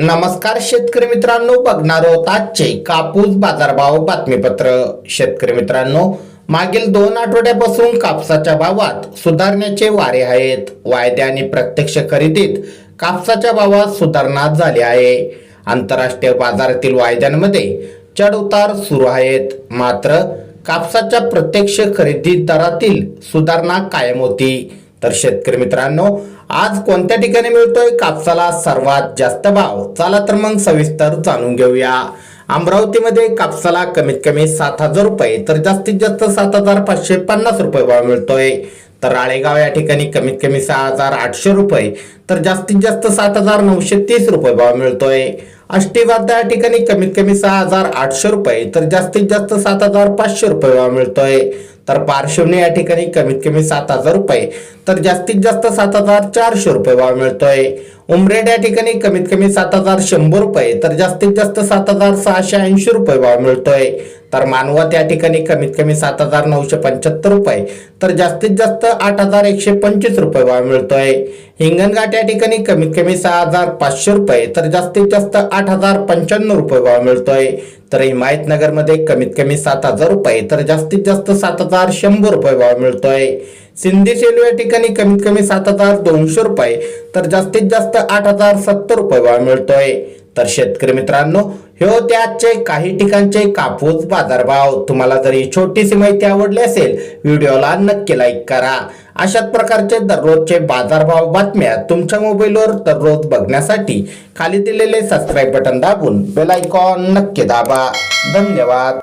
नमस्कार शेतकरी मित्रांनो बघणार आहोत आजचे कापूस बाजारभाव बातमीपत्र. शेतकरी मित्रांनो मागील दोन आठवड्यापासून कापसाच्या भावात सुधारण्याचे वारे आहेत. वायदे आणि प्रत्यक्ष खरेदीत कापसाच्या भावात सुधारणा झाली आहे. आंतरराष्ट्रीय बाजारातील वायद्यांमध्ये चढ उतार सुरू आहेत. मात्र कापसाच्या प्रत्यक्ष खरेदी दरातील सुधारणा कायम होती. तर शेतकरी मित्रांनो आज कोणत्या ठिकाणी मिळतोय? कापसाला सर्वात जास्त भाव. चला तर मग सविस्तर जाणून घेऊया. अमरावतीमध्ये कापसाला कमीत कमी सात हजार रुपये तर जास्तीत जास्त सात हजार पाचशे पन्नास रुपये भाव मिळतोय. तर राळेगाव या ठिकाणी कमीत कमी सहा हजार आठशे रुपये तर जास्तीत जास्त सात हजार नऊशे तीस रुपये भाव मिळतोय. अष्टीवादा या ठिकाणी कमीत कमी सहा हजार आठशे रुपये तर जास्तीत जास्त सात हजार पाचशे रुपये भाव मिळतोय. तर पार्श्वने या ठिकाणी कमीत कमी सात हजार रुपये तर जास्तीत जास्त सात हजार चारशे रुपये भाव मिळतोय. उमरेड या ठिकाणी कमीत कमी सात हजार शंभर रुपये तर जास्तीत जास्त सात हजार सहाशे ऐंशी रुपये भाव मिळतोय. तर मानवत या ठिकाणी कमीत कमी सात हजार नऊशे पंच्याहत्तर रुपये तर जास्तीत जास्त आठ हजार एकशे पंचवीस रुपये भाव मिळतोय. हिंगणघाट या ठिकाणी कमीत कमी सहा हजार पाचशे रुपये तर जास्तीत जास्त आठ हजार पंच्याण्णव रुपये भाव मिळतोय. तर हिमायतनगरमध्ये कमीत कमी सात हजार रुपये तर जास्तीत जास्त सात हजार शंभर रुपये भाव मिळतोय. सिंधी सेलू या ठिकाणी कमीत कमी सात हजार दोनशे रुपये तर जास्तीत जास्त आठ हजार सत्तर रुपये भाव मिळतोय. तर शेतकरी मित्रांनो हे होते आजचे काही ठिकाणचे कापूस बाजारभाव. तुम्हाला जर ही छोटीशी माहिती आवडली असेल व्हिडिओला नक्की लाईक करा. अशाच प्रकारचे दररोजचे बाजारभाव बातम्या तुमच्या मोबाईलवर दररोज बघण्यासाठी खाली दिलेले सबस्क्राईब बटन दाबून बेल आयकॉन नक्की दाबा. धन्यवाद.